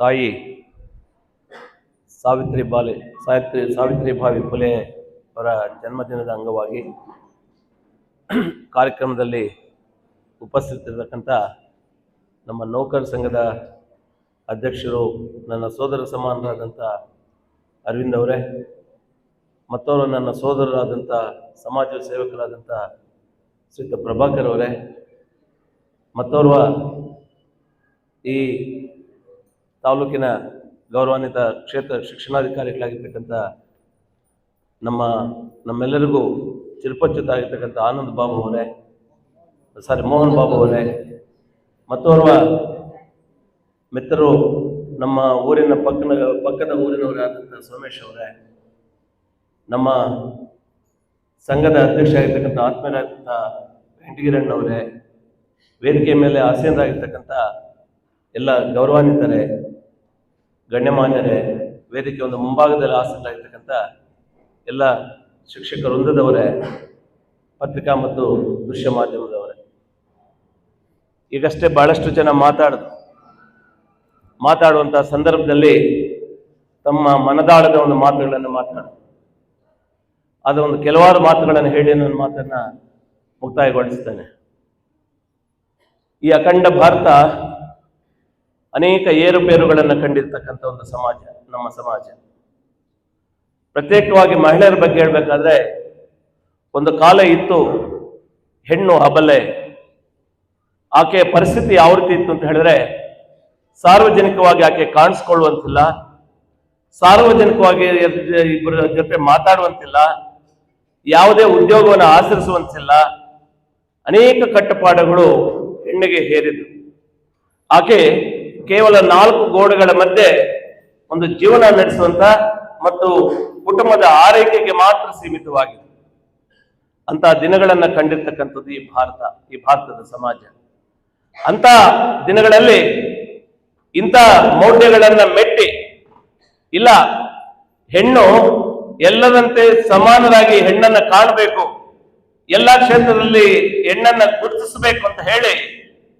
ತಾಯಿ ಸಾವಿತ್ರಿ ಬಾಲೆ, ಸಾವಿತ್ರಿ ಸಾವಿತ್ರಿ ಭಾವಿ ಫುಲೆ ಅವರ ಜನ್ಮದಿನದ ಅಂಗವಾಗಿ ಕಾರ್ಯಕ್ರಮದಲ್ಲಿ ಉಪಸ್ಥಿತಿರ್ತಕ್ಕಂಥ ನಮ್ಮ ನೌಕರ ಸಂಘದ ಅಧ್ಯಕ್ಷರು, ನನ್ನ ಸೋದರ ಸಮಾನರಾದಂಥ ಅರವಿಂದ್ ಅವರೇ ಮತ್ತವರು ನನ್ನ ಸೋದರರಾದಂಥ ಸಮಾಜ ಸೇವಕರಾದಂಥ ಶ್ರೀಯುತ ಪ್ರಭಾಕರ್ ಅವರೇ, ಮತ್ತೋರ್ವ ಈ ತಾಲೂಕಿನ ಗೌರವಾನ್ವಿತ ಕ್ಷೇತ್ರ ಶಿಕ್ಷಣಾಧಿಕಾರಿಗಳಾಗಿರ್ತಕ್ಕಂಥ ನಮ್ಮ ನಮ್ಮೆಲ್ಲರಿಗೂ ಚಿರಪಚ್ಯುತ ಆಗಿರ್ತಕ್ಕಂಥ ಆನಂದ್ ಬಾಬು ಅವರೇ, ಸಾರಿ, ಮೋಹನ್ ಬಾಬು ಅವರೇ ಮತ್ತೋರ್ವ ಮಿತ್ರರು ನಮ್ಮ ಊರಿನ ಪಕ್ಕನ, ಪಕ್ಕದ ಊರಿನವರಾದಂಥ ಸೋಮೇಶ್ ಅವರೇ, ನಮ್ಮ ಸಂಘದ ಅಧ್ಯಕ್ಷ ಆಗಿರ್ತಕ್ಕಂಥ ಆತ್ಮೀಯರಾದಂಥ ವೆಂಕಟಗಿರಣ್ಣವರೇ ವೇದಿಕೆ ಮೇಲೆ ಆಸೀನರಾಗಿರ್ತಕ್ಕಂಥ ಎಲ್ಲ ಗೌರವಾನ್ವಿತರೇ ಗಣ್ಯಮಾನ್ಯರೇ, ವೇದಿಕೆ ಒಂದು ಮುಂಭಾಗದಲ್ಲಿ ಆಸಕ್ತರಾಗಿರ್ತಕ್ಕಂಥ ಎಲ್ಲ ಶಿಕ್ಷಕ ವೃಂದದವರೇ, ಪತ್ರಿಕಾ ಮತ್ತು ದೃಶ್ಯ ಮಾಧ್ಯಮದವರೇ. ಈಗಷ್ಟೇ ಬಹಳಷ್ಟು ಜನ ಮಾತಾಡೋದು. ಮಾತಾಡುವಂಥ ಸಂದರ್ಭದಲ್ಲಿ ತಮ್ಮ ಮನದಾಳದ ಒಂದು ಮಾತುಗಳನ್ನು ಮಾತನಾಡ ಆದ ಒಂದು ಕೆಲವಾರು ಮಾತುಗಳನ್ನು ಹೇಳಿ ನನ್ನ ಮಾತನ್ನ ಮುಕ್ತಾಯಗೊಳಿಸ್ತೇನೆ. ಈ ಅಖಂಡ ಭಾರತ ಅನೇಕ ಏರುಪೇರುಗಳನ್ನು ಕಂಡಿರ್ತಕ್ಕಂಥ ಒಂದು ಸಮಾಜ, ನಮ್ಮ ಸಮಾಜ. ಪ್ರತ್ಯೇಕವಾಗಿ ಮಹಿಳೆಯರ ಬಗ್ಗೆ ಹೇಳ್ಬೇಕಾದ್ರೆ, ಒಂದು ಕಾಲ ಇತ್ತು, ಹೆಣ್ಣು ಹಬಲೆ. ಆಕೆಯ ಪರಿಸ್ಥಿತಿ ಯಾವ ರೀತಿ ಇತ್ತು ಅಂತ ಹೇಳಿದ್ರೆ, ಸಾರ್ವಜನಿಕವಾಗಿ ಆಕೆ ಕಾಣಿಸ್ಕೊಳ್ಳುವಂತಿಲ್ಲ, ಸಾರ್ವಜನಿಕವಾಗಿ ಇಬ್ಬರ ಜೊತೆ ಮಾತಾಡುವಂತಿಲ್ಲ, ಯಾವುದೇ ಉದ್ಯೋಗವನ್ನು ಆಚರಿಸುವಂತಿಲ್ಲ. ಅನೇಕ ಕಟ್ಟುಪಾಡುಗಳು ಹೆಣ್ಣಿಗೆ ಹೇರಿದ್ದು ಆಕೆ ಕೇವಲ ನಾಲ್ಕು ಗೋಡೆಗಳ ಮಧ್ಯೆ ಒಂದು ಜೀವನ ನಡೆಸುವಂತ ಮತ್ತು ಕುಟುಂಬದ ಆರೈಕೆಗೆ ಮಾತ್ರ ಸೀಮಿತವಾಗಿದೆ. ಅಂತ ದಿನಗಳನ್ನ ಕಂಡಿರ್ತಕ್ಕಂಥದ್ದು ಈ ಭಾರತ, ಈ ಭಾರತದ ಸಮಾಜ. ಅಂತ ದಿನಗಳಲ್ಲಿ ಇಂಥ ಮೌಢ್ಯಗಳನ್ನ ಮೆಟ್ಟಿ, ಇಲ್ಲ, ಹೆಣ್ಣು ಎಲ್ಲದಂತೆ ಸಮಾನರಾಗಿ ಹೆಣ್ಣನ್ನ ಕಾಣಬೇಕು, ಎಲ್ಲಾ ಕ್ಷೇತ್ರದಲ್ಲಿ ಹೆಣ್ಣನ್ನ ಗುರುತಿಸಬೇಕು ಅಂತ ಹೇಳಿ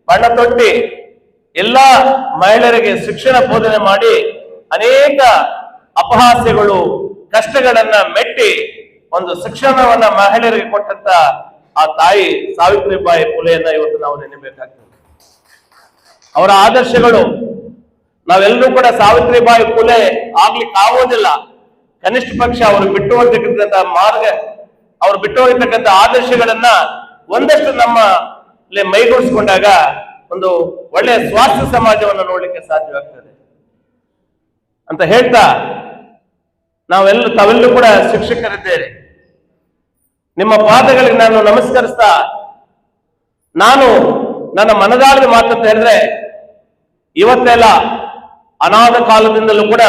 ಬಣ್ಣ ತೊಟ್ಟಿ ಎಲ್ಲಾ ಮಹಿಳೆಯರಿಗೆ ಶಿಕ್ಷಣ ಬೋಧನೆ ಮಾಡಿ ಅನೇಕ ಅಪಹಾಸ್ಯಗಳು, ಕಷ್ಟಗಳನ್ನ ಮೆಟ್ಟಿ ಒಂದು ಶಿಕ್ಷಣವನ್ನ ಮಹಿಳೆಯರಿಗೆ ಕೊಟ್ಟಂತ ಆ ತಾಯಿ ಸಾವಿತ್ರಿಬಾಯಿ ಪುಲೆಯನ್ನ ಇವತ್ತು ನಾವು ನೆನಬೇಕಾಗ್ತದೆ. ಅವರ ಆದರ್ಶಗಳು, ನಾವೆಲ್ಲರೂ ಕೂಡ ಸಾವಿತ್ರಿಬಾಯಿ ಪುಲೆ ಆಗ್ಲಿಕ್ಕೆ ಆಗೋದಿಲ್ಲ. ಕನಿಷ್ಠ ಪಕ್ಷ ಅವರು ಬಿಟ್ಟು ಹೋಗ್ತಕ್ಕಂಥ ಮಾರ್ಗ, ಅವ್ರು ಬಿಟ್ಟು ಹೋಗಿರ್ತಕ್ಕಂಥ ಆದರ್ಶಗಳನ್ನ ಒಂದಷ್ಟು ನಮ್ಮ ಮೈಗೂಡಿಸ್ಕೊಂಡಾಗ ಒಂದು ಒಳ್ಳೆಯ ಸ್ವಾಸ್ಥ್ಯ ಸಮಾಜವನ್ನು ನೋಡಲಿಕ್ಕೆ ಸಾಧ್ಯವಾಗ್ತದೆ. ಅಂತ ಹೇಳ್ತಾ ನಾವೆಲ್ಲ ತಾವೆಲ್ಲೂ ಕೂಡ ಶಿಕ್ಷಕರಿದ್ದೇವೆ. ನಿಮ್ಮ ಪಾದಗಳಿಗೆ ನಾನು ನಮಸ್ಕರಿಸ್ತಾ, ನಾನು ನನ್ನ ಮನದಾಳದ ಮಾತಂತ ಹೇಳಿದ್ರೆ, ಇವತ್ತೆಲ್ಲ ಅನಾಥ ಕಾಲದಿಂದಲೂ ಕೂಡ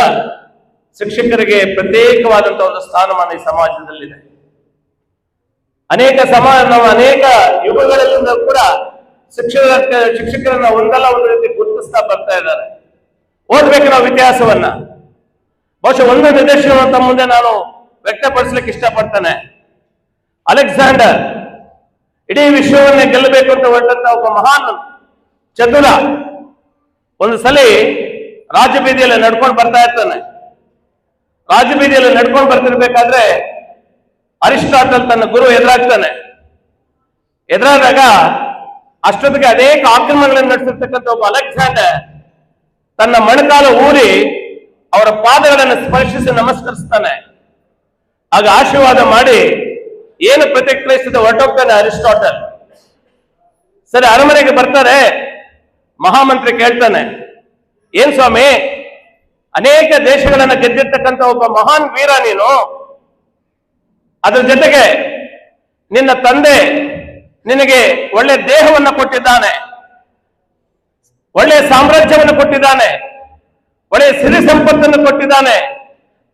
ಶಿಕ್ಷಕರಿಗೆ ಪ್ರತ್ಯೇಕವಾದಂತಹ ಒಂದು ಸ್ಥಾನಮಾನ ಈ ಸಮಾಜದಲ್ಲಿದೆ. ಅನೇಕ ಸಮಾಜ ಅನೇಕ ಯುಗಗಳಿಂದ ಕೂಡ ಶಿಕ್ಷಕ ಶಿಕ್ಷಕರನ್ನ ಒಂದಲ್ಲ ಒಂದು ರೀತಿ ಗುರುತಿಸ್ತಾ ಬರ್ತಾ ಇದ್ದಾರೆ. ಓದ್ಬೇಕು ನಾವು ಇತಿಹಾಸವನ್ನ. ಬಹುಶಃ ಒಂದು ನಿದರ್ಶನವನ್ನು ತಮ್ಮ ಮುಂದೆ ನಾನು ವ್ಯಕ್ತಪಡಿಸ್ಲಿಕ್ಕೆ ಇಷ್ಟಪಡ್ತೇನೆ. ಅಲೆಕ್ಸಾಂಡರ್, ಇಡೀ ವಿಶ್ವವನ್ನೇ ಗೆಲ್ಲಬೇಕು ಅಂತ ಹೊರಟಂತ ಒಬ್ಬ ಮಹಾನ್ ಚತುರ ಒಂದು ಸಲ ರಾಜಬೀದಿಯಲ್ಲಿ ನಡ್ಕೊಂಡು ಬರ್ತಾ ಇರ್ತಾನೆ. ರಾಜಬೀದಿಯಲ್ಲಿ ನಡ್ಕೊಂಡು ಬರ್ತಿರ್ಬೇಕಾದ್ರೆ ಅರಿಸ್ಟಾಟಲ್ ತನ್ನ ಗುರು ಎದುರಾಗ್ತಾನೆ. ಎದುರಾದಾಗ ಅಷ್ಟೊತ್ತಿಗೆ ಅನೇಕ ಆಕ್ರಮಣಗಳನ್ನು ನಡೆಸಿರ್ತಕ್ಕಂಥ ಒಬ್ಬ ಅಲೆಕ್ಸಾಂಡರ್ ತನ್ನ ಮಣಕಾಲ ಊರಿ ಅವರ ಪಾದಗಳನ್ನು ಸ್ಪರ್ಶಿಸಿ ನಮಸ್ಕರಿಸ್ತಾನೆ. ಆಗ ಆಶೀರ್ವಾದ ಮಾಡಿ ಏನು ಪ್ರತಿಕ್ರಿಯಿಸಿದ ಹೊರಟೋಗ್ತಾನೆ ಅರಿಸ್ಟಾಟಲ್. ಸರಿ, ಅರಮನೆಗೆ ಬರ್ತಾರೆ. ಮಹಾಮಂತ್ರಿ ಕೇಳ್ತಾನೆ, ಏನ್ ಸ್ವಾಮಿ, ಅನೇಕ ದೇಶಗಳನ್ನ ಗೆದ್ದಿರ್ತಕ್ಕಂಥ ಒಬ್ಬ ಮಹಾನ್ ವೀರ ನೀನು. ಅದ್ರ ಜೊತೆಗೆ ನಿನ್ನ ತಂದೆ ನಿನಗೆ ಒಳ್ಳೆ ದೇಹವನ್ನು ಕೊಟ್ಟಿದ್ದಾನೆ. ಒಳ್ಳೆ ಸಾಮ್ರಾಜ್ಯವನ್ನು ಕೊಟ್ಟಿದ್ದಾನೆ. ಒಳ್ಳೆ ಸಿರಿ ಸಂಪತ್ತನ್ನು ಕೊಟ್ಟಿದ್ದಾನೆ.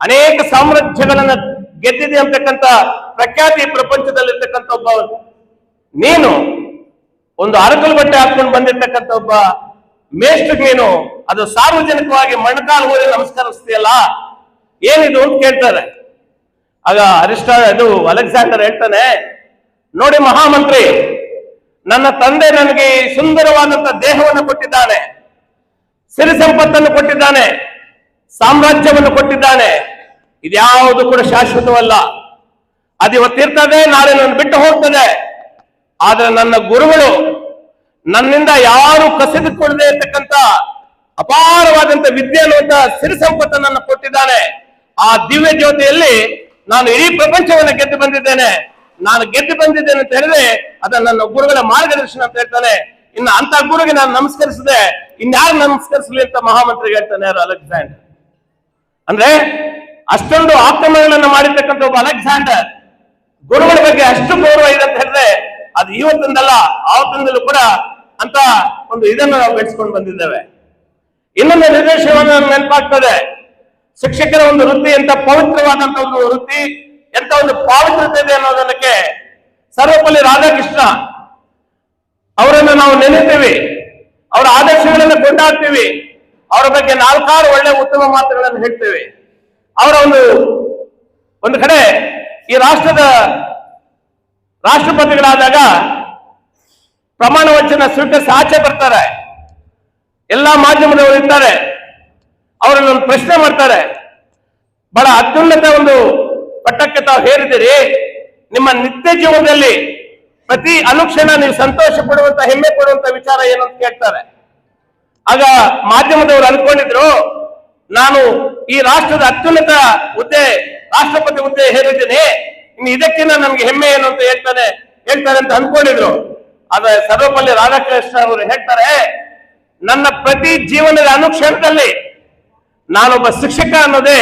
ಅನೇಕ ಸಾಮ್ರಾಜ್ಯಗಳನ್ನ ಗೆದ್ದಿದೆ ಅಂತಕ್ಕಂಥ ಪ್ರಖ್ಯಾತಿ ಪ್ರಪಂಚದಲ್ಲಿರ್ತಕ್ಕಂಥ ಒಬ್ಬ ನೀನು ಒಂದು ಅರಕಲು ಬಟ್ಟೆ ಹಾಕೊಂಡು ಬಂದಿರ್ತಕ್ಕಂಥ ಒಬ್ಬ ಮೇಷ್ಟ್ರು ನೀನು ಅದು ಸಾರ್ವಜನಿಕವಾಗಿ ಮಣ್ಕಾಲು ಹೋಗಿ ನಮಸ್ಕರಿಸ್ತೀಯಲ್ಲ? ಏನಿದು ಅಂತ ಕೇಳ್ತಾರೆ. ಆಗ ಅರಿಸ್ಟಾ ಅದು ಅಲೆಕ್ಸಾಂಡರ್ ಹೇಳ್ತಾನೆ ನೋಡಿ ಮಹಾಮಂತ್ರಿ, ನನ್ನ ತಂದೆ ನನಗೆ ಸುಂದರವಾದಂತ ದೇಹವನ್ನು ಕೊಟ್ಟಿದ್ದಾನೆ. ಸಿರಿ ಸಂಪತ್ತನ್ನು ಕೊಟ್ಟಿದ್ದಾನೆ. ಸಾಮ್ರಾಜ್ಯವನ್ನು ಕೊಟ್ಟಿದ್ದಾನೆ. ಇದ್ಯಾವುದು ಕೂಡ ಶಾಶ್ವತವಲ್ಲ. ಅದು ಇವತ್ತಿರ್ತದೆ ನಾಳೆ ನನ್ನ ಬಿಟ್ಟು ಹೋಗ್ತದೆ. ಆದ್ರೆ ನನ್ನ ಗುರುಗಳು ನನ್ನಿಂದ ಯಾರು ಕಸಿದುಕೊಳ್ಳದೆ ಇರ್ತಕ್ಕಂಥ ಅಪಾರವಾದಂತ ವಿದ್ಯೆ ಅನ್ನುವಂತ ಸಿರಿ ಸಂಪತ್ತನ್ನು ಕೊಟ್ಟಿದ್ದಾನೆ. ಆ ದಿವ್ಯ ಜ್ಯೋತಿಯಲ್ಲಿ ನಾನು ಇಡೀ ಪ್ರಪಂಚವನ್ನು ಗೆದ್ದು ಬಂದಿದ್ದೇನೆ. ನಾನು ಗೆದ್ದು ಬಂದಿದ್ದೇನೆ ಅಂತ ಹೇಳಿದ್ರೆ ಅದ ನನ್ನ ಗುರುಗಳ ಮಾರ್ಗದರ್ಶನ ಅಂತ ಹೇಳ್ತಾನೆ. ಇನ್ನು ಅಂತ ಗುರುಗೆ ನಾನು ನಮಸ್ಕರಿಸಿದೆ ಇನ್ಯಾರು ನಮಸ್ಕರಿಸಲಿ ಅಂತ ಮಹಾಮಂತ್ರಿಗೆ ಹೇಳ್ತಾನೆ ಯಾರು? ಅಲೆಕ್ಸಾಂಡರ್. ಅಂದ್ರೆ ಅಷ್ಟೊಂದು ಆಕ್ರಮಣಗಳನ್ನು ಮಾಡಿರ್ತಕ್ಕಂಥ ಒಬ್ಬ ಅಲೆಕ್ಸಾಂಡರ್. ಗುರುಗಳ ಬಗ್ಗೆ ಅಷ್ಟು ಗೌರವ ಇದೆ ಅಂತ ಹೇಳಿದ್ರೆ ಅದು ಇವತ್ತಿಂದಲ್ಲ, ಆವತ್ತಿಂದಲೂ ಕೂಡ ಅಂತ ಒಂದು ಇದನ್ನು ನಾವು ಬೆಳೆಸ್ಕೊಂಡು ಬಂದಿದ್ದೇವೆ. ಇನ್ನೊಂದು ನಿರ್ದೇಶನವನ್ನು ನೆನಪಾಗ್ತದೆ. ಶಿಕ್ಷಕರ ಒಂದು ವೃತ್ತಿ ಅಂತ ಪವಿತ್ರವಾದಂತ ಒಂದು ವೃತ್ತಿ. ಎಂತ ಒಂದು ಪಾವಿತ್ರತೆ ಇದೆ ಅನ್ನೋದಕ್ಕೆ ಸರ್ವಪಲ್ಲಿ ರಾಧಾಕೃಷ್ಣ ಅವರನ್ನು ನಾವು ನೆನೆತೀವಿ. ಅವರ ಆದರ್ಶಗಳನ್ನು ಕೊಂಡಾಡ್ತೀವಿ. ಅವರ ಬಗ್ಗೆ ನಾಲ್ಕಾರು ಒಳ್ಳೆ ಉತ್ತಮ ಮಾತುಗಳನ್ನು ಹೇಳ್ತೇವೆ. ಅವರ ಒಂದು ಒಂದು ಕಡೆ ಈ ರಾಷ್ಟ್ರದ ರಾಷ್ಟ್ರಪತಿಗಳಾದಾಗ ಪ್ರಮಾಣ ವಚನ ಸ್ವೀಕರಿಸಿ ಆಚೆ ಬರ್ತಾರೆ. ಎಲ್ಲಾ ಮಾಧ್ಯಮದವರು ಇರ್ತಾರೆ. ಅವರನ್ನೊಂದು ಪ್ರಶ್ನೆ ಮಾಡ್ತಾರೆ. ಬಹಳ ಅತ್ಯುನ್ನತ ಒಂದು ಪಟ್ಟಕ್ಕೆ ತಾವು ಹೇರಿದಿರಿ ನಿಮ್ಮ ನಿತ್ಯ ಜೀವನದಲ್ಲಿ ಪ್ರತಿ ಅನುಕ್ಷಣ ನೀವು ಸಂತೋಷ ಪಡುವಂತ, ಹೆಮ್ಮೆ ಪಡುವಂತ ವಿಚಾರ ಏನು ಅಂತ ಕೇಳ್ತಾರೆ. ಆಗ ಮಾಧ್ಯಮದವರು ಅನ್ಕೊಂಡಿದ್ರು, ನಾನು ಈ ರಾಷ್ಟ್ರದ ಅತ್ಯುನ್ನತ ಹುದ್ದೆ, ರಾಷ್ಟ್ರಪತಿ ಹುದ್ದೆ ಹೇರಿದ್ದೀನಿ, ಇನ್ನು ಇದಕ್ಕಿಂತ ನಮ್ಗೆ ಹೆಮ್ಮೆ ಏನು ಅಂತ ಹೇಳ್ತಾನೆ ಹೇಳ್ತಾರೆ ಅಂತ ಅನ್ಕೊಂಡಿದ್ರು. ಆದ್ರೆ ಸರ್ವಪಲ್ಲಿ ರಾಧಾಕೃಷ್ಣ ಅವರು ಹೇಳ್ತಾರೆ, ನನ್ನ ಪ್ರತಿ ಜೀವನದ ಅನುಕ್ಷಣದಲ್ಲಿ ನಾನೊಬ್ಬ ಶಿಕ್ಷಕ ಅನ್ನೋದೇ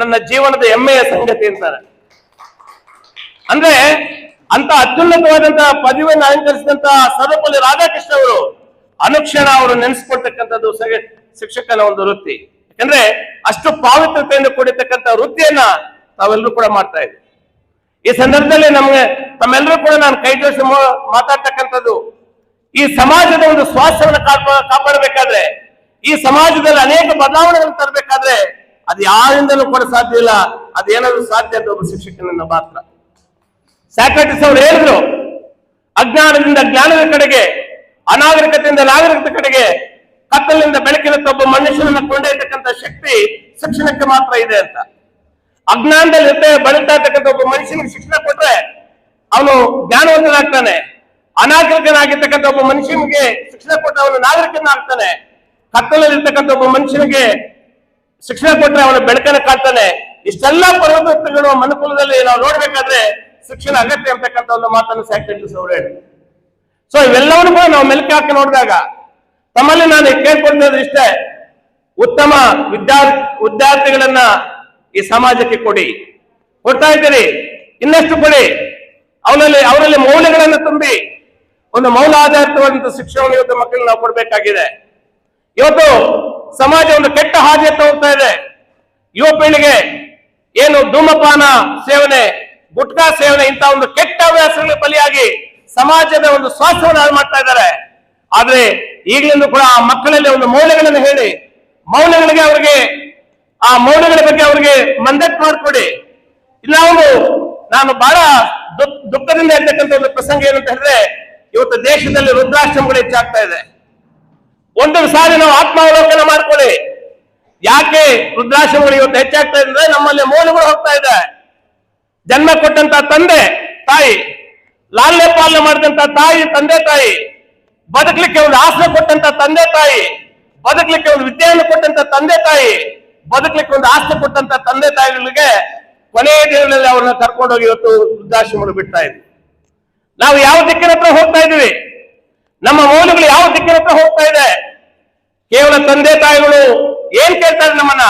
ನನ್ನ ಜೀವನದ ಹೆಮ್ಮೆಯ ಸಂಗತಿ ಅಂತಾರೆ. ಅಂದ್ರೆ ಅಂತ ಅತ್ಯುನ್ನತವಾದಂತಹ ಪದವಿಯನ್ನು ಅಲಂಕರಿಸಿದಂತ ಸರ್ವಪಲ್ಲಿ ರಾಧಾಕೃಷ್ಣ ಅವರು ಅನುಕ್ಷಣ ಅವರು ನೆನೆಸ್ಕೊಳ್ತಕ್ಕಂಥದ್ದು ಶಿಕ್ಷಕನ ಒಂದು ವೃತ್ತಿ. ಯಾಕಂದ್ರೆ ಅಷ್ಟು ಪಾವಿತ್ರತೆಯಿಂದ ಕೂಡಿರ್ತಕ್ಕಂಥ ವೃತ್ತಿಯನ್ನ ತಾವೆಲ್ಲರೂ ಕೂಡ ಮಾಡ್ತಾ ಇದ್ದೀವಿ ಈ ಸಂದರ್ಭದಲ್ಲಿ ನಮ್ಗೆ ತಮ್ಮೆಲ್ಲರೂ ಕೂಡ ನಾನು ಕೈ ಜೋಡಿಸಿ ಮಾತಾಡ್ತಕ್ಕಂಥದ್ದು, ಈ ಸಮಾಜದ ಒಂದು ಸ್ವಾಸ್ಥ್ಯವನ್ನು ಕಾಪ, ಕಾಪಾಡಬೇಕಾದ್ರೆ, ಈ ಸಮಾಜದಲ್ಲಿ ಅನೇಕ ಬದಲಾವಣೆಗಳನ್ನು ತರಬೇಕಾದ್ರೆ ಅದು ಯಾರಿಂದಲೂ ಕೂಡ ಸಾಧ್ಯ ಇಲ್ಲ ಅದೇನಾದ್ರೂ ಸಾಧ್ಯ ಅಂತ ಒಬ್ಬ ಶಿಕ್ಷಕನನ್ನ ಮಾತ್ರ. ಸ್ಯಾಕ್ರೆಟಿಸ್ ಅವರು ಹೇಳಿದ್ರು, ಅಜ್ಞಾನದಿಂದ ಜ್ಞಾನದ ಕಡೆಗೆ, ಅನಾಗರಿಕತೆಯಿಂದ ನಾಗರಿಕತೆ ಕಡೆಗೆ, ಕತ್ತಲಿನಿಂದ ಬೆಳಕಿನ ಒಬ್ಬ ಮನುಷ್ಯನನ್ನ ಕೊಂಡೊಯ್ತಕ್ಕಂಥ ಶಕ್ತಿ ಶಿಕ್ಷಣಕ್ಕೆ ಮಾತ್ರ ಇದೆ ಅಂತ. ಅಜ್ಞಾನದಲ್ಲಿ ಹೃದಯ ಬಳಿತಾ ಇರ್ತಕ್ಕಂಥ ಒಬ್ಬ ಮನುಷ್ಯನಿಗೆ ಶಿಕ್ಷಣ ಕೊಟ್ರೆ ಅವನು ಜ್ಞಾನವಂತನಾಗ್ತಾನೆ. ಅನಾಗರಿಕನಾಗಿರ್ತಕ್ಕಂಥ ಒಬ್ಬ ಮನುಷ್ಯನಿಗೆ ಶಿಕ್ಷಣ ಕೊಟ್ಟರೆ ಅವನು ನಾಗರಿಕನಾಗ್ತಾನೆ. ಕತ್ತಲಲ್ಲಿರ್ತಕ್ಕಂಥ ಒಬ್ಬ ಮನುಷ್ಯನಿಗೆ ಶಿಕ್ಷಣ ಕೊಟ್ಟರೆ ಅವನ ಬೆಳಕನ್ನು ಕಾಡ್ತಾನೆ. ಇಷ್ಟೆಲ್ಲ ಪರಿವರ್ತನೆಗಳು ಮನುಕುಲದಲ್ಲಿ ನಾವು ನೋಡ್ಬೇಕಾದ್ರೆ ಶಿಕ್ಷಣ ಅಗತ್ಯ ಅಂತಕ್ಕಂಥ ಒಂದು ಮಾತನ್ನು ಸ್ಯಾಕ್ರೆಟಿಸ್ ಅವರು ಹೇಳಿ ಸೊ ಇವೆಲ್ಲವನ್ನು ಕೂಡ ನಾವು ಮೆಲುಕು ಹಾಕಿ ನೋಡಿದಾಗ ತಮ್ಮಲ್ಲಿ ನಾನು ಕೇಳ್ಕೊಂಡಿರೋದು ಇಷ್ಟೇ. ಉತ್ತಮ ವಿದ್ಯಾರ್ಥಿ ವಿದ್ಯಾರ್ಥಿಗಳನ್ನ ಈ ಸಮಾಜಕ್ಕೆ ಕೊಡಿ. ಕೊಡ್ತಾ ಇದ್ದೀರಿ. ಇನ್ನಷ್ಟು ಕೊಡಿ. ಅವನಲ್ಲಿ, ಅವರಲ್ಲಿ ಮೌಲ್ಯಗಳನ್ನು ತುಂಬಿ ಒಂದು ಮೌಲ ಆಧಾರಿತವಾದಂತಹ ಶಿಕ್ಷಣವನ್ನು ಇವತ್ತು ಮಕ್ಕಳಿಗೆ ನಾವು ಕೊಡಬೇಕಾಗಿದೆ. ಇವತ್ತು ಸಮಾಜ ಒಂದು ಕೆಟ್ಟ ಹಾದಿ ಹೋಗ್ತಾ ಇದೆ. ಯುವ ಪೀಳಿಗೆ ಏನು ಧೂಮಪಾನ ಸೇವನೆ, ಗುಟ್ಕಾ ಸೇವನೆ ಇಂಥ ಒಂದು ಕೆಟ್ಟ ಹವ್ಯಾಸಗಳ ಬಲಿಯಾಗಿ ಸಮಾಜದ ಒಂದು ಸ್ವಾಸ್ಥ್ಯವನ್ನು ಹಾಳು ಮಾಡ್ತಾ ಇದ್ದಾರೆ. ಆದ್ರೆ ಈಗಲಿಂದ ಕೂಡ ಆ ಮಕ್ಕಳಲ್ಲಿ ಒಂದು ಮೌಲ್ಯಗಳನ್ನು ಹೇಳಿ, ಮೌಲ್ಯಗಳಿಗೆ ಅವರಿಗೆ, ಆ ಮೌಲ್ಯಗಳ ಬಗ್ಗೆ ಅವರಿಗೆ ಮಂದಟ್ ಮಾಡಿಕೊಡಿ. ಒಂದು ನಾನು ಬಹಳ ದುಃಖ- ದುಃಖದಿಂದ ಇರ್ತಕ್ಕಂಥ ಒಂದು ಪ್ರಸಂಗ ಏನಂತ ಹೇಳಿದ್ರೆ, ಇವತ್ತು ದೇಶದಲ್ಲಿ ವೃದ್ಧಾಶ್ರಮಗಳು ಹೆಚ್ಚಾಗ್ತಾ ಇದೆ. ಒಂದು ಸಾರಿ ನಾವು ಆತ್ಮಾವಲೋಕನ ಮಾಡ್ಕೊಳ್ಳಿ. ಯಾಕೆ ವೃದ್ಧಾಶ್ರಮಗಳು ಇವತ್ತು ಹೆಚ್ಚಾಗ್ತಾ ಇದೆ ನಮ್ಮಲ್ಲಿ ಮೌಲ್ಯಗಳು ಹೋಗ್ತಾ ಇದೆ. ಜನ್ಮ ಕೊಟ್ಟಂತ ತಂದೆ ತಾಯಿ, ಲಾಲ್ಯ ಪಾಲನೆ ಮಾಡಿದಂತ ತಾಯಿ, ತಂದೆ ತಾಯಿ, ಬದುಕಲಿಕ್ಕೆ ಒಂದು ಆಸರೆ ಕೊಟ್ಟಂತ ತಂದೆ ತಾಯಿ, ಬದುಕಲಿಕ್ಕೆ ಒಂದು ವಿದ್ಯೆಯನ್ನು ಕೊಟ್ಟಂತ ತಂದೆ ತಾಯಿ, ಬದುಕಲಿಕ್ಕೆ ಒಂದು ಆಸರೆ ಕೊಟ್ಟಂತ ತಂದೆ ತಾಯಿಗಳಿಗೆ ಕೊನೆಯ ದಿನಗಳಲ್ಲಿ ಅವ್ರನ್ನ ಕರ್ಕೊಂಡೋಗಿ ಇವತ್ತು ವೃದ್ಧಾಶ್ರಮಗಳು ಬಿಡ್ತಾ ಇದ್ವಿ ನಾವು ಯಾವ ದಿಕ್ಕಿನ ಹತ್ರ ಹೋಗ್ತಾ ಇದೀವಿ ನಮ್ಮ ಮೌಲ್ಯಗಳು ಯಾವ ದಿಕ್ಕಿನ ಹತ್ರ ಹೋಗ್ತಾ ಇದೆ? ಕೇವಲ ತಂದೆ ತಾಯಿಗಳು ಏನ್ ಕೇಳ್ತಾರೆ ನಮ್ಮನ್ನ?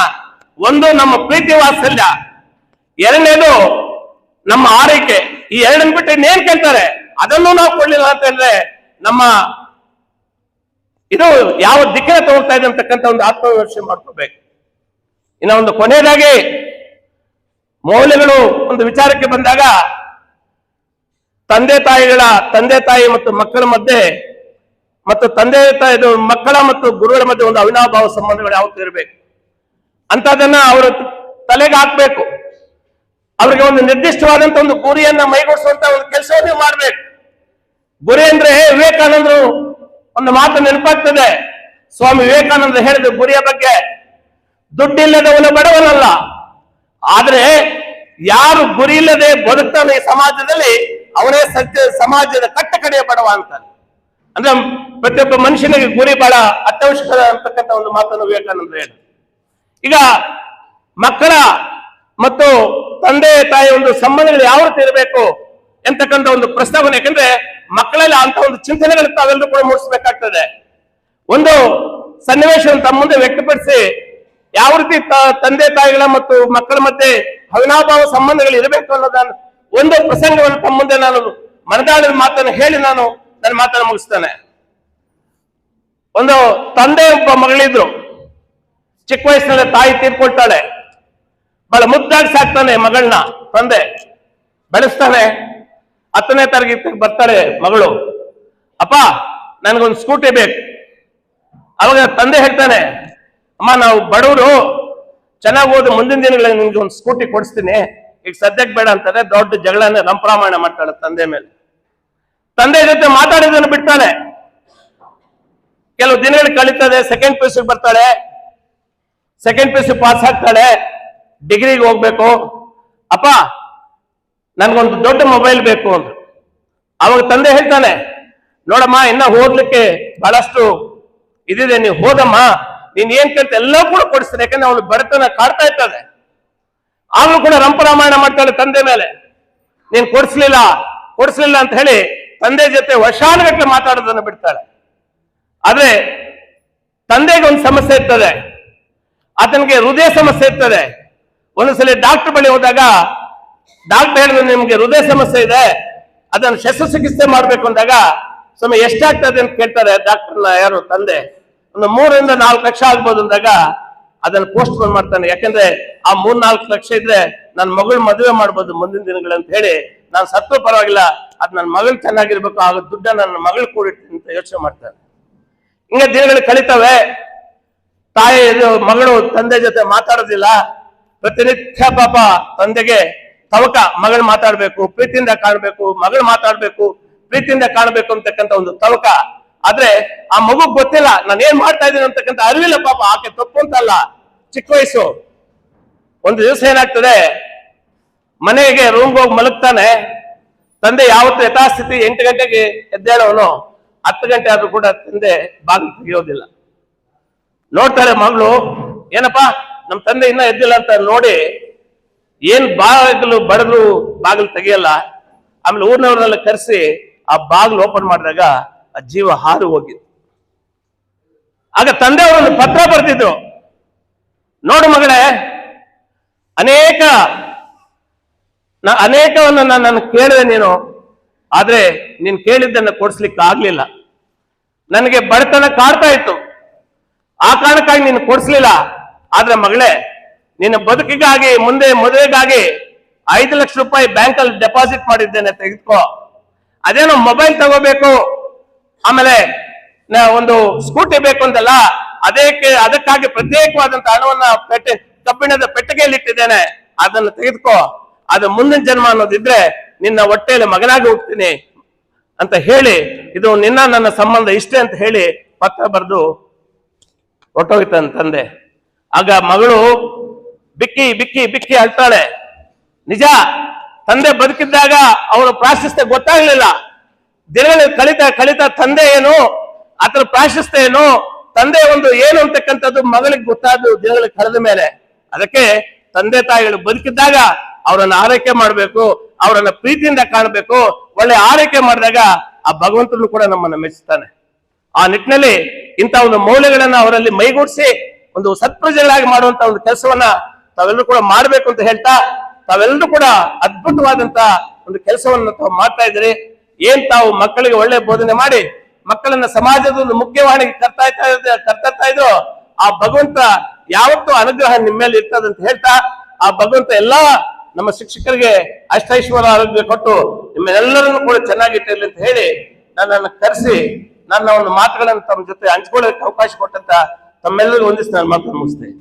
ಒಂದು, ನಮ್ಮ ಪ್ರೀತಿ ವಾತ್ಸಲ್ಯ. ಎರಡನೇದು, ನಮ್ಮ ಆರೈಕೆ. ಈ ಎರಡನ್ನ ಬಿಟ್ಟು ಇನ್ನೇನ್ ಕೇಳ್ತಾರೆ? ಅದನ್ನು ನಾವು ಕೊಡ್ಲಿಲ್ಲ ಅಂತ ಹೇಳಿದ್ರೆ ನಮ್ಮ ಇದು ಯಾವ ದಿಕ್ಕಿನ ತಗೋಗ್ತಾ ಇದೆ ಅಂತಕ್ಕಂಥ ಒಂದು ಆತ್ಮವಿಮರ್ಶೆ ಮಾಡ್ಕೋಬೇಕು. ಇನ್ನ ಒಂದು ಕೊನೆಯದಾಗಿ, ಮೌಲ್ಯಗಳು ಒಂದು ವಿಚಾರಕ್ಕೆ ಬಂದಾಗ, ತಂದೆ ತಾಯಿಗಳ, ತಂದೆ ತಾಯಿ ಮತ್ತು ಮಕ್ಕಳ ಮಧ್ಯೆ ಮತ್ತು ತಂದೆ ತಾಯಿ ಮಕ್ಕಳ ಮತ್ತು ಗುರುಗಳ ಮಧ್ಯೆ ಒಂದು ಅವಿನಾಭಾವ ಸಂಬಂಧಗಳು ಯಾವತ್ತೂ ಇರಬೇಕು. ಅಂತದನ್ನ ಅವರು ತಲೆಗೆ ಹಾಕ್ಬೇಕು. ಅವರಿಗೆ ಒಂದು ನಿರ್ದಿಷ್ಟವಾದಂತ ಒಂದು ಗುರಿಯನ್ನ ಮೈಗೂಡಿಸುವಂತ ಒಂದು ಕೆಲಸವನ್ನು ಮಾಡ್ಬೇಕು. ಗುರಿ ಅಂದ್ರೆ ವಿವೇಕಾನಂದರು ಒಂದು ಮಾತು ನೆನಪಾಗ್ತದೆ. ಸ್ವಾಮಿ ವಿವೇಕಾನಂದ ಹೇಳಿದ ಗುರಿಯ ಬಗ್ಗೆ ದುಡ್ಡಿಲ್ಲದವನು ಬಡವನಲ್ಲ. ಆದ್ರೆ ಯಾರು ಗುರಿ ಇಲ್ಲದೆ ಬದುಕ್ತಾನೆ ಈ ಸಮಾಜದಲ್ಲಿ ಅವನೇ ಸಮಾಜದ ಕಟ್ಟ ಕಡೆಯ ಬಡವ ಅಂತಾನೆ. ಅಂದ್ರೆ ಪ್ರತಿಯೊಬ್ಬ ಮನುಷ್ಯನಿಗೆ ಗುರಿ ಬಹಳ ಅತ್ಯವಶ್ಯಕ ಅಂತಕ್ಕಂಥ ಒಂದು ಮಾತನ್ನು ವಿವೇಕಾನಂದ ಹೇಳ. ಈಗ ಮಕ್ಕಳ ಮತ್ತು ತಂದೆ ತಾಯಿ ಒಂದು ಸಂಬಂಧಗಳು ಯಾವ ರೀತಿ ಇರಬೇಕು ಎಂತಕ್ಕಂಥ ಒಂದು ಪ್ರಸ್ತಾವನೆ, ಯಾಕಂದ್ರೆ ಮಕ್ಕಳಲ್ಲಿ ಅಂತ ಒಂದು ಚಿಂತನೆಗಳು ತಾವೆಲ್ಲರೂ ಕೂಡ ಮೂಡಿಸಬೇಕಾಗ್ತದೆ. ಒಂದು ಸನ್ನಿವೇಶವನ್ನು ತಮ್ಮ ಮುಂದೆ ವ್ಯಕ್ತಪಡಿಸಿ ಯಾವ ರೀತಿ ತಂದೆ ತಾಯಿಗಳ ಮತ್ತು ಮಕ್ಕಳ ಮಧ್ಯೆ ಭವನಾಭಾವ ಸಂಬಂಧಗಳು ಇರಬೇಕು ಅನ್ನೋದನ್ನು ಒಂದು ಪ್ರಸಂಗವನ್ನು ತಮ್ಮ ಮುಂದೆ ನಾನು ಮನದಾಳದ ಮಾತನ್ನು ಹೇಳಿ ನಾನು ನನ್ನ ಮಾತನ್ನು ಮುಗಿಸ್ತಾನೆ. ಒಂದು ತಂದೆ ಒಬ್ಬ ಮಗಳಿದ್ರು. ಚಿಕ್ಕ ವಯಸ್ಸಿನಲ್ಲಿ ತಾಯಿ ತೀರ್ಕೊಳ್ತಾಳೆ. ಬಹಳ ಮುದ್ದಾಗಿ ಸಾಕ್ತಾನೆ ಮಗಳನ್ನ, ತಂದೆ. ಬೆಳೆಸ್ತಾನೆ. ಹತ್ತನೇ ತರಗತಿ ಬರ್ತಾಳೆ ಮಗಳು. ಅಪ್ಪ, ನನಗೊಂದು ಸ್ಕೂಟಿ ಬೇಕು. ಅವಾಗ ತಂದೆ ಹೇಳ್ತಾನೆ, ಅಮ್ಮ, ನಾವು ಬಡವರು. ಚೆನ್ನಾಗಿ ಓದು ಮುಂದಿನ ದಿನಗಳಲ್ಲಿ ನಿಮ್ಗೆ ಒಂದು ಸ್ಕೂಟಿ ಕೊಡಿಸ್ತೀನಿ. ಈಗ ಸದ್ಯಕ್ಕೆ ಬೇಡ ಅಂತಾರೆ. ದೊಡ್ಡ ಜಗಳನ್ನ ರಂಪ್ರಾಮಾಯಣ ಮಾಡ್ತಾಳೆ ತಂದೆ ಮೇಲೆ. ತಂದೆ ಜೊತೆ ಮಾತಾಡೋದನ್ನು ಬಿಡ್ತಾಳೆ. ಕೆಲವು ದಿನಗಳು ಕಳೀತದೆ ಸೆಕೆಂಡ್ ಪಿ ಯು ಬರ್ತಾಳೆ. ಸೆಕೆಂಡ್ ಪಿ ಯು ಪಾಸ್ ಆಗ್ತಾಳೆ ಡಿಗ್ರಿಗೆ ಹೋಗ್ಬೇಕು. ಅಪ್ಪ, ನನ್ಗೊಂದು ದೊಡ್ಡ ಮೊಬೈಲ್ ಬೇಕು ಅಂತ ಅವಾಗ ತಂದೆ ಹೇಳ್ತಾನೆ, ನೋಡಮ್ಮ, ಇನ್ನ ಓದ್ಲಿಕ್ಕೆ ಬಹಳಷ್ಟು ಇದಿದೆ ನೀವು ಹೋದಮ್ಮ ನೀನ್ ಏನ್ ಕೇಳ್ತ, ಎಲ್ಲ ಕೂಡ ಕೊಡಿಸ್ತೀನಿ. ಯಾಕಂದ್ರೆ ಅವಳು ಬಡತನ ಕಾಡ್ತಾ ಇರ್ತದೆ. ಆದ್ರೂ ಕೂಡ ರಂಪರಾಮಾಯಣ ಮಾಡ್ತಾಳೆ ತಂದೆ ಮೇಲೆ. ನೀನ್ ಕೊಡಿಸ್ಲಿಲ್ಲ ಕೊಡಿಸ್ಲಿಲ್ಲ ಅಂತ ಹೇಳಿ ತಂದೆ ಜೊತೆ ವರ್ಷಾನುಗಟ್ಟಲೆ ಮಾತಾಡೋದನ್ನು ಬಿಡ್ತಾಳೆ. ಆದ್ರೆ ತಂದೆಗೆ ಒಂದು ಸಮಸ್ಯೆ ಇರ್ತದೆ. ಆತನಿಗೆ ಹೃದಯ ಸಮಸ್ಯೆ ಇರ್ತದೆ. ಒಂದೊಂದ್ಸಲಿ ಡಾಕ್ಟರ್ ಬಳಿ ಹೋದಾಗ, ಡಾಕ್ಟರ್ ಹೇಳಿದ್ರೆ, ನಿಮ್ಗೆ ಹೃದಯ ಸಮಸ್ಯೆ ಇದೆ, ಅದನ್ನು ಶಸ್ತ್ರಚಿಕಿತ್ಸೆ ಮಾಡ್ಬೇಕು ಅಂದಾಗ ಸ್ವಾಮಿ, ಎಷ್ಟಾಗ್ತದೆ ಅಂತ ಕೇಳ್ತಾರೆ ಡಾಕ್ಟರ್ ಯಾರು, ತಂದೆ. ಒಂದು ಮೂರರಿಂದ ನಾಲ್ಕು ಲಕ್ಷ ಆಗ್ಬೋದು ಅಂದಾಗ ಅದನ್ನು ಪೋಸ್ಟ್ ಮಾಡ್ತಾನೆ. ಯಾಕಂದ್ರೆ ಆ ಮೂರ್ ನಾಲ್ಕು ಲಕ್ಷ ಇದ್ರೆ ನನ್ನ ಮಗಳು ಮದುವೆ ಮಾಡ್ಬೋದು ಮುಂದಿನ ದಿನಗಳಂತ ಹೇಳಿ ನಾನು ಸತ್ವ ಪರವಾಗಿಲ್ಲ, ಅದು ನನ್ನ ಮಗಳು ಚೆನ್ನಾಗಿರ್ಬೇಕು, ಆಗ ದುಡ್ಡ ನನ್ನ ಮಗಳು ಕೂಡಿಟ್ಟು ಅಂತ ಯೋಚನೆ ಮಾಡ್ತಾರೆ. ಹಿಂಗೆ ದಿನಗಳು ಕಳಿತವೆ. ತಾಯಿ ಮಗಳು ತಂದೆ ಜೊತೆ ಮಾತಾಡೋದಿಲ್ಲ. ಪ್ರತಿನಿತ್ಯ ಪಾಪ ತಂದೆಗೆ ತವಕ ಮಗಳು ಮಾತಾಡ್ಬೇಕು, ಪ್ರೀತಿಯಿಂದ ಕಾಣಬೇಕು, ಮಗಳು ಮಾತಾಡ್ಬೇಕು, ಪ್ರೀತಿಯಿಂದ ಕಾಣಬೇಕು ಅಂತಕ್ಕಂಥ ಒಂದು ತವಕ. ಆದ್ರೆ ಆ ಮಗು ಗೊತ್ತಿಲ್ಲ, ನಾನು ಏನ್ ಮಾಡ್ತಾ ಇದ್ದೀನಿ ಅಂತಕ್ಕಂಥ ಅರಿವಿಲ್ಲ ಪಾಪ, ಆಕೆ ತಪ್ಪು ಅಂತಲ್ಲ ಚಿಕ್ಕ ವಯಸ್ಸು. ಒಂದು ದಿವಸ ಏನಾಗ್ತದೆ ಮನೆಗೆ ರೂಮ್ಗೆ ಹೋಗಿ ಮಲಗ್ತಾನೆ, ತಂದೆ ಯಾವತ್ತು ಯಥಾಸ್ಥಿತಿ ಎಂಟು ಗಂಟೆಗೆ ಎದ್ದೇಳೋನು ಹತ್ತು ಗಂಟೆ ಆದ್ರೂ ಕೂಡ ತಂದೆ ಬಾಗಿಲು ತೆಗೆಯೋದಿಲ್ಲ. ನೋಡ್ತಾರೆ ಮಗಳು, ಏನಪ್ಪಾ ನಮ್ಮ ತಂದೆ ಇನ್ನೂ ಎದ್ದಿಲ್ಲ ಅಂತ ನೋಡಿ ಏನ್ ಬಾಗಿಲು ಬಡದ್ರು ಬಾಗಿಲು ತೆಗಿಯಲ್ಲ, ಆಮೇಲೆ ಊರಿನವ್ರನ್ನೆಲ್ಲ ಕರೆಸಿ ಆ ಬಾಗಿಲು ಓಪನ್ ಮಾಡಿದಾಗ ಆ ಜೀವ ಹಾರು ಹೋಗಿತ್ತು. ಆಗ ತಂದೆ ಅವರೊಂದು ಪತ್ರ ಬರ್ತಿದ್ರು, ನೋಡು ಮಗಳೇ, ಅನೇಕ ನ- ಅನೇಕವನ್ನ ನಾನು ಕೇಳಿದೆ ನೀನು, ಆದ್ರೆ ನೀನ್ ಕೇಳಿದ್ದನ್ನ ಕೊಡಿಸ್ಲಿಕ್ಕೆ ಆಗ್ಲಿಲ್ಲ ನನಗೆ ಬಡತನ ಕಾಡ್ತಾ ಇತ್ತು. ಆ ಕಾರಣಕ್ಕಾಗಿ ನೀನು ಕೊಡಿಸ್ಲಿಲ್ಲ. ಆದ್ರೆ ಮಗಳೇ, ನಿನ್ನ ಬದುಕಿಗಾಗಿ, ಮುಂದೆ ಮದುವೆಗಾಗಿ ಐದು ಲಕ್ಷ ರೂಪಾಯಿ ಬ್ಯಾಂಕ್ ಅಲ್ಲಿ ಡೆಪಾಸಿಟ್ ಮಾಡಿದ್ದೇನೆ ತೆಗೆದುಕೋ. ಅದೇನೋ ಮೊಬೈಲ್ ತಗೋಬೇಕು, ಆಮೇಲೆ ಒಂದು ಸ್ಕೂಟಿ ಬೇಕು ಅಂತಲ್ಲ, ಅದಕ್ಕೆ, ಅದಕ್ಕಾಗಿ ಪ್ರತ್ಯೇಕವಾದಂತ ಹಣವನ್ನ ಪೆಟ್ಟೆ, ಕಬ್ಬಿಣದ ಪೆಟ್ಟಿಗೆಯಲ್ಲಿ ಇಟ್ಟಿದ್ದೇನೆ ಅದನ್ನು ತೆಗೆದುಕೋ. ಅದು ಮುಂದಿನ ಜನ್ಮ ಅನ್ನೋದಿದ್ರೆ ನಿನ್ನ ಹೊಟ್ಟೆಯಲ್ಲಿ ಮಗನಾಗಿ ಹೋಗ್ತೀನಿ ಅಂತ ಹೇಳಿ, ಇದು ನಿನ್ನ ನನ್ನ ಸಂಬಂಧ ಇಷ್ಟೇ ಅಂತ ಹೇಳಿ ಪತ್ರ ಬರೆದು ಹೊಟ್ಟೋಗಿತ್ತ ತಂದೆ. ಆಗ ಮಗಳು ಬಿಕ್ಕಿ ಬಿಕ್ಕಿ ಬಿಕ್ಕಿ ಅಳ್ತಾಳೆ. ನಿಜ, ತಂದೆ ಬದುಕಿದ್ದಾಗ ಅವರ ಪ್ರಾಶಸ್ತ್ಯ ಗೊತ್ತಾಗ್ಲಿಲ್ಲ. ದಿನಗಳ ಕಳಿತ ಕಳಿತ ತಂದೆ ಏನು ಅದರ ಪ್ರಾಶಸ್ತ್ಯ ಏನು, ತಂದೆ ಒಂದು ಏನು ಅಂತಕ್ಕಂಥದ್ದು ಮಗಳಿಗೆ ಗೊತ್ತಾದ್ರು ದಿನಗಳ ಕಳೆದ ಮೇಲೆ. ಅದಕ್ಕೆ ತಂದೆ ತಾಯಿಗಳು ಬದುಕಿದ್ದಾಗ ಅವರನ್ನ ಆರೈಕೆ ಮಾಡಬೇಕು, ಅವರನ್ನ ಪ್ರೀತಿಯಿಂದ ಕಾಣಬೇಕು, ಒಳ್ಳೆ ಆರೈಕೆ ಮಾಡಿದಾಗ ಆ ಭಗವಂತನು ಕೂಡ ನಮ್ಮನ್ನ ಮೆಚ್ಚುತ್ತಾನೆ ಆ ನಿಟ್ಟಿನಲ್ಲಿ ಇಂಥ ಒಂದು ಮೌಲ್ಯಗಳನ್ನ ಅವರಲ್ಲಿ ಮೈಗೂಡಿಸಿ, ಒಂದು ಸತ್ಪ್ರಜೆಗಳಾಗಿ ಮಾಡುವಂತ ಒಂದು ಕೆಲಸವನ್ನ ತಾವೆಲ್ಲರೂ ಕೂಡ ಮಾಡಬೇಕು ಅಂತ ಹೇಳ್ತಾ, ತಾವೆಲ್ಲರೂ ಕೂಡ ಅದ್ಭುತವಾದಂತ ಒಂದು ಕೆಲಸವನ್ನ ತಾವು ಮಾಡ್ತಾ ಇದ್ರಿ ಏನ್ ತಾವು ಮಕ್ಕಳಿಗೆ ಒಳ್ಳೆ ಬೋಧನೆ ಮಾಡಿ, ಮಕ್ಕಳನ್ನ ಸಮಾಜದ ಒಂದು ಮುಖ್ಯವಾಣಿಗೆ ಕರ್ತಾ ಕರ್ತರ್ತಾ ಇದ್ರು ಆ ಭಗವಂತ ಯಾವತ್ತೂ ಅನುಗ್ರಹ ನಿಮ್ಮ ಮೇಲೆ ಇರ್ತದಂತ ಹೇಳ್ತಾ, ಆ ಭಗವಂತ ಎಲ್ಲಾ ನಮ್ಮ ಶಿಕ್ಷಕರಿಗೆ ಅಷ್ಟೈಶ್ವರ ಆರೋಗ್ಯ ಕೊಟ್ಟು ನಿಮ್ಮೆಲ್ಲರನ್ನು ಕೂಡ ಚೆನ್ನಾಗಿಟ್ಟಿರಲಿ ಅಂತ ಹೇಳಿ ನನ್ನನ್ನು ಕರೆಸಿ ನನ್ನ ಒಂದು ಮಾತುಗಳನ್ನು ತಮ್ಮ ಜೊತೆ ಹಂಚ್ಕೊಳ್ಳೋಕೆ ಅವಕಾಶ ಕೊಟ್ಟಂತ ತಮ್ಮೆಲ್ಲರಿಗೂ ಒಂದಿಷ್ಟು ನಾನು ಮಾತನ್ನು ಮುಗಿಸ್ತೇನೆ.